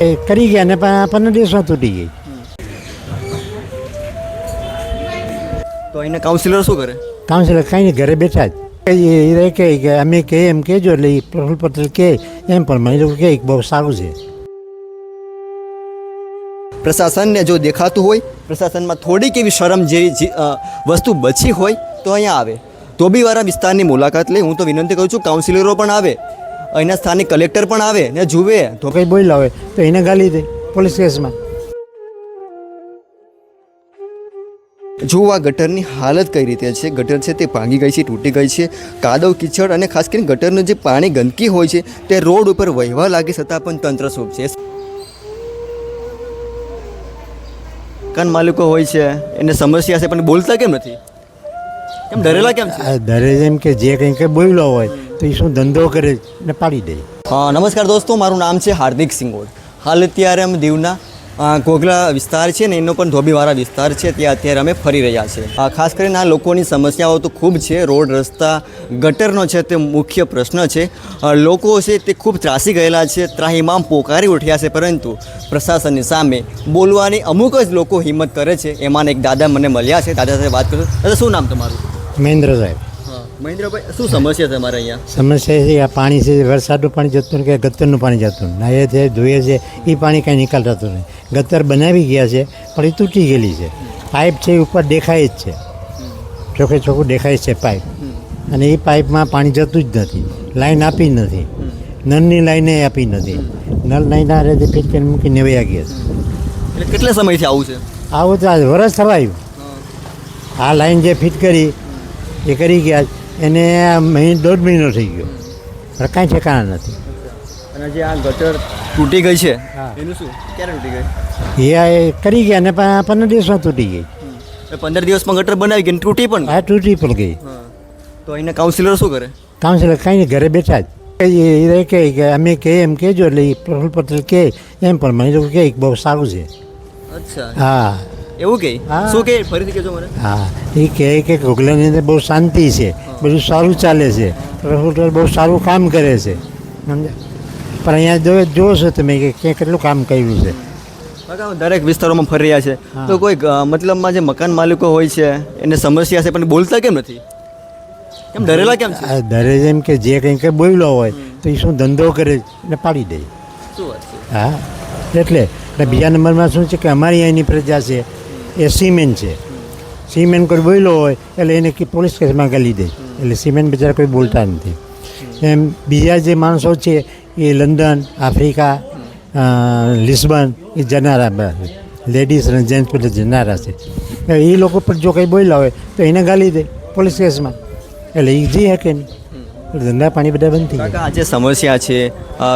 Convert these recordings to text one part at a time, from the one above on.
એ કરી ગયા ને પણ આપણને દિવસમાં તૂટી ગઈ. તો અહીંના કાઉન્સિલર શું કરે? કાઉન્સિલર કાંઈ નહીં ઘરે બેઠા જ. એ રહે કે કે અમે કે એમ કહેજો. એટલે એ પ્રફુલ પટેલ કહે એમ પણ મને લોકો કહે કે બહુ સારું છે. પ્રશાસનને જો દેખાતું હોય પ્રશાસનમાં થોડીક એવી શરમ જેવી જે, વસ્તુ બચી હોય તો અહીંયા આવે. ધોબીવાળા વિસ્તારની મુલાકાત લઈ હું તો વિનંતી કરું છું કાઉન્સિલરો પણ આવે. અહીંના સ્થાનિક કલેક્ટર પણ આવે ને જુએ. તો કંઈ બોલ્યા હોય તો એને ગાલી દે પોલીસ કેસમાં જો આ ગટરની હાલત કઈ રીતે છે. ગટર છે તે ભાંગી ગઈ છે તૂટી ગઈ છે. કાદવ કીચડ અને ખાસ કરીને ગટરનું જે પાણી ગંદકી હોય છે તે રોડ ઉપર વહેવા લાગે છતાં પણ તંત્ર શું છે. કાન માલિકો હોય છે એને સમસ્યા છે પણ બોલતા કેમ નથી? કેમ ડરેલા કેમ છે? ડરે જેમ કે જે કંઈ કંઈ બોલ્યો હોય. તો એ શું ધંધો કરે ને પાડી દે. હા નમસ્કાર દોસ્તો મારું નામ છે હાર્દિક સિંગોડ. હાલ અત્યારે અમે દીવના કોગલા વિસ્તાર છે ને એનો પણ ધોબીવાળા વિસ્તાર છે ત્યાં અત્યારે અમે ફરી રહ્યા છે ખાસ કરીને આ લોકોની સમસ્યાઓ તો ખૂબ છે રોડ રસ્તા ગટરનો છે તે મુખ્ય પ્રશ્ન છે. લોકો છે તે ખૂબ ત્રાસી ગયેલા છે ત્રાહીમામ પોકારી ઉઠ્યા છે પરંતુ પ્રશાસનની સામે બોલવાની અમુક જ લોકો હિંમત કરે છે. એમાં એક દાદા મને મળ્યા છે દાદા સાથે વાત કરું દાદા શું નામ તમારું? મહેન્દ્ર સાહેબ. મહેન્દ્રભાઈ શું સમસ્યા છે તમારે અહીંયા? સમસ્યા છે આ પાણી છે વરસાદનું પાણી જતું કે ગતરનું પાણી જતું નાહીએ છે ધોઈએ છે એ પાણી કાંઈ નિકાલ થતું નહીં ગતર બનાવી ગયા છે પણ એ તૂટી ગયેલી છે. પાઇપ છે એ ઉપર દેખાય જ છે. ચોખ્ખે ચોખ્ખું દેખાય છે પાઇપ. અને એ પાઇપમાં પાણી જતું જ નથી. લાઈન આપી જ નથી. નળની લાઈને આપી નથી. નળ લાઈન આ રીતે ફિટ કરીને મૂકીને વયા ગયા છે. એટલે કેટલા સમયથી આવું છે? આવું તો આજ વરસ થવાયું. આ લાઈન જે ફિટ કરી એ કરી ગયા. એને મહિને દોઢ મહિનો થઈ ગયો. પણ કાંઈ ઠેકાણા નથી. અને જે આ ગટર તૂટી ગઈ છે. એનું શું? ક્યારે તૂટી ગઈ? એ કરી ગયા ને પંદર દિવસમાં તૂટી ગઈ. પંદર દિવસમાં ગટર બનાવી ગઈ તૂટી પણ હા તૂટી પણ ગઈ. તો અહીંના કાઉન્સિલર શું કરે? કાઉન્સિલર કાંઈ નહીં ઘરે બેઠા જ. એ એ રહે કે અમે કહે એમ કહેજો એટલે એ પ્રફુલ પટેલ કહે. એમ પણ મને લોકો કહે કે બહુ સારું છે. અચ્છા. હા. એવું કે? હા. શું કે? ફરીથી કહેજો મને. હા એ કહે કે ઘોઘલાની અંદર બહુ શાંતિ છે બધું સારું ચાલે છે હોટલ બહુ સારું કામ કરે છે. સમજ્યા? પણ અહીંયા જો જોશો તમે કે ક્યાં કેટલું કામ કર્યું છે. કાકા, દરેક વિસ્તારોમાં ફરી રહ્યા છે. હા. તો કોઈ અ, મતલબમાં જે મકાન માલિકો હોય છે એને સમસ્યા છે પણ બોલતા કેમ નથી? કેમ ડરેલા કેમ છે? આ દરે જેમ કે જે કંઈ કંઈ બોલ્યો હોય તો એ શું ધંધો કરે ને પાડી દે. શું વાત છે? હા? એટલે એટલે બીજા નંબરમાં શું છે કે અમારી અહીંની પ્રજા છે એ સિમેન્ટ છે. સિમેન્ટ કોઈ બોલ્યો હોય, એટલે એને પોલીસ કેસમાં ગાલી દે એટલે સિમેન્ટ બિચારા કોઈ બોલતા નથી. એમ બીજા જે માણસો છે, એ લંડન, આફ્રિકા લિસ્બન, એ જનારા લેડીઝ અને જેન્ટ્સ બધા જનારા છે. એ લોકો પર જો કંઈ બોલ્યા હોય, તો એને ગાલી દે પોલીસ કેસમાં એટલે એ જઈ શકે નહીં ધંધા પાણી બધા બંધ થઈ ગયા આજે સમસ્યા છે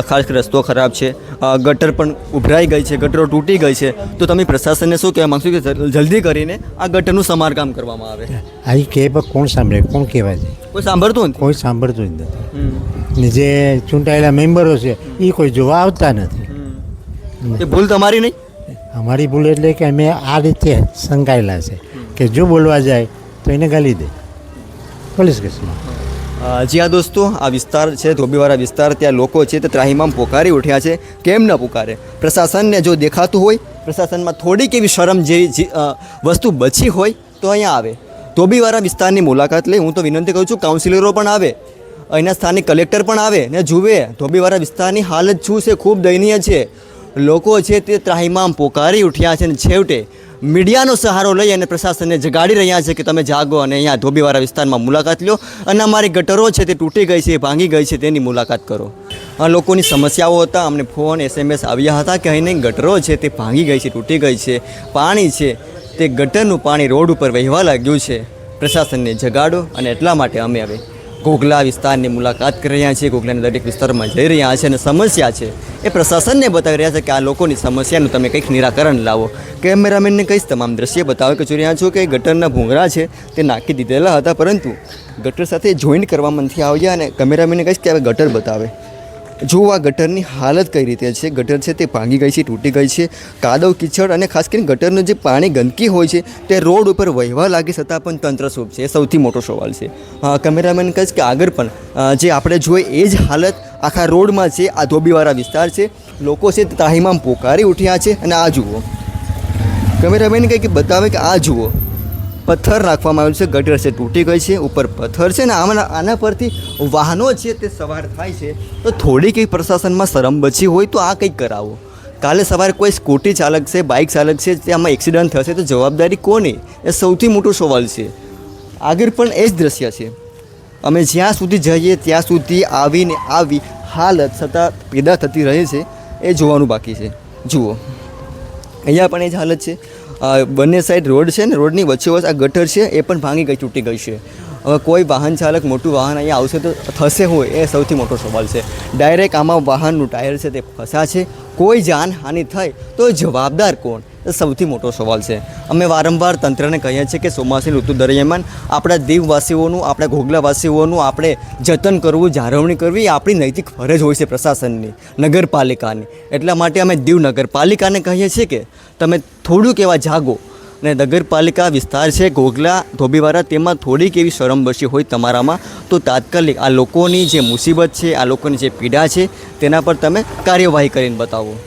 ખાસ રસ્તો ખરાબ છે ગટર પણ ઉભરાઈ ગઈ છે ગટરો તૂટી ગઈ છે તો તમે પ્રશાસનને શું કહેવા માગશો કે જલ્દી કરીને આ ગટરનું સમારકામ કરવામાં આવે? આ કહે પણ કોણ સાંભળે? કોણ કહેવાય છે? કોઈ સાંભળતું નથી કોઈ સાંભળતું જ નથી. ને જે ચૂંટાયેલા મેમ્બરો છે એ કોઈ જોવા આવતા નથી. એ ભૂલ તમારી નહીં? અમારી ભૂલ એટલે કે અમે આ રીતે સંકાયેલા છે કે જો બોલવા જાય તો એને ગાલી દે. પોલીસ કેસમાં. જી હા દોસ્તો, આ વિસ્તાર છે ધોબીવાળા વિસ્તાર, ત્યાં લોકો છે તે ત્રાહીમામ પોકારી ઉઠ્યા છે, કેમ ન પુકારે? પ્રશાસનને જો દેખાતું હોય, પ્રશાસનમાં થોડીક એવી શરમ જેવી વસ્તુ બચી હોય, તો અહીંયા આવે. ધોબીવાળા વિસ્તારની મુલાકાત લઈ હું તો વિનંતી કરું છું કાઉન્સિલરો પણ આવે, અહીંના સ્થાનિક કલેક્ટર પણ આવે ને જુએ ધોબીવાળા વિસ્તારની હાલત શું છે, ખૂબ દયનીય છે. લોકો છે તે ત્રાહીમામ પોકારી ઉઠ્યા છે ને છેવટે મીડિયાનો સહારો લઈ અને પ્રશાસનને જગાડી રહ્યા છે કે તમે જાગો અને અહીંયા ધોબીવાળા વિસ્તારમાં મુલાકાત લો અને અમારી ગટરો છે તે તૂટી ગઈ છે ભાંગી ગઈ છે, તેની મુલાકાત કરો. આ લોકોની સમસ્યાઓ હતા. અમને ફોન, એસએમએસ આવ્યા હતા કે અહીં ગટરો છે તે ભાંગી ગઈ છે, તૂટી ગઈ છે, પાણી છે. તે ગટરનું પાણી રોડ ઉપર વહેવા લાગ્યું છે. પ્રશાસનને જગાડો અને એટલા માટે અમે હવે ઘોઘલા વિસ્તારની મુલાકાત કરી રહ્યા છીએ. ઘોઘલાના દરેક વિસ્તારમાં જઈ રહ્યા છે અને સમસ્યા છે. એ પ્રશાસનને બતાવી રહ્યા છે કે આ લોકોની સમસ્યાનું તમે કંઈક નિરાકરણ લાવો. કેમેરામેનને કહીશ, તમામ દ્રશ્ય બતાવે કે જોઈ રહ્યા છો કે ગટરના ભૂંગળા છે, તે નાખી દીધેલા હતા, પરંતુ ગટર સાથે જોઈન્ટ કરવામાં નથી આવ્યા અને કેમેરામેનને કહીશ કે હવે ગટર બતાવે. જુઓ આ ગટરની હાલત કઈ રીતે છે? ગટર છે તે ભાંગી ગઈ છે, તૂટી ગઈ છે. કાદવ, કિચડ અને ખાસ કરીને ગટરનું જે પાણી ગંદકી હોય છે, તે રોડ ઉપર વહેવા લાગે છતાં પણ તંત્ર શોભ છે. સૌથી મોટો સવાલ છે. કેમેરામેન કહીશ કે આગળ પણ જે આપણે જોઈએ એ જ હાલત આખા રોડમાં છે. આ ધોબીવાળા વિસ્તાર છે. લોકો છે તે પોકારી ઉઠ્યા છે અને આ જુઓ. કેમેરામેન કે બતાવે કે આ જુઓ. પથ્થર રાખવામાં આવેલું છે. ગટર છે, તૂટી ગઈ છે, ઉપર પથ્થર છે ને આમાં આના પરથી વાહનો છે તે સવાર થાય છે. તો થોડી કંઈક પ્રશાસનમાં શરમ બચી હોય તો આ કંઈક કરાવો. કાલે સવારે કોઈ સ્કૂટી ચાલક છે, બાઇક ચાલક છે તેમાં એક્સિડન્ટ થશે તો જવાબદારી કોની? એ સૌથી મોટો સવાલ છે. આગળ પણ એ જ દ્રશ્ય છે. અમે જ્યાં સુધી જઈએ, ત્યાં સુધી આવીને આવી હાલત સતત પેદા થતી રહે છે, એ જોવાનું બાકી છે. જુઓ. અહીંયા પણ એ જ હાલત છે. બંને સાઈડ રોડ છે ને, રોડની વચ્ચે વચ્ચે આ ગટર છે, એ પણ ભાંગી ગઈ, તૂટી ગઈ છે. હવે કોઈ વાહન ચાલક મોટું વાહન અહીંયા આવશે તો થશે હોય એ સૌથી મોટો સવાલ છે. ડાયરેક્ટ આમાં વાહનનું ટાયર છે તે ફસા છે કોઈ જાનહાનિ થાય તો જવાબદાર કોણ? સૌથી મોટો સવાલ છે. અમે વારંવાર તંત્રને કહીએ છીએ કે ચોમાસાની ઋતુ દરમિયાન આપણા દીવવાસીઓનું, આપણા ઘોઘલાવાસીઓનું આપણે જતન કરવું, જાળવણી કરવી એ આપણી નૈતિક ફરજ હોય છે પ્રશાસનની, નગરપાલિકાની. એટલા માટે અમે દીવ નગરપાલિકાને કહીએ છીએ કે તમે થોડુંક એવા જાગો. અને નગરપાલિકા વિસ્તાર છે, ઘોઘલા ધોબીવાળા તેમાં થોડીક એવી શરમ હોય તમારામાં, તો તાત્કાલિક આ લોકોની જે મુસીબત છે, આ લોકોની જે પીડા છે, તેના પર તમે કાર્યવાહી કરીને બતાવો.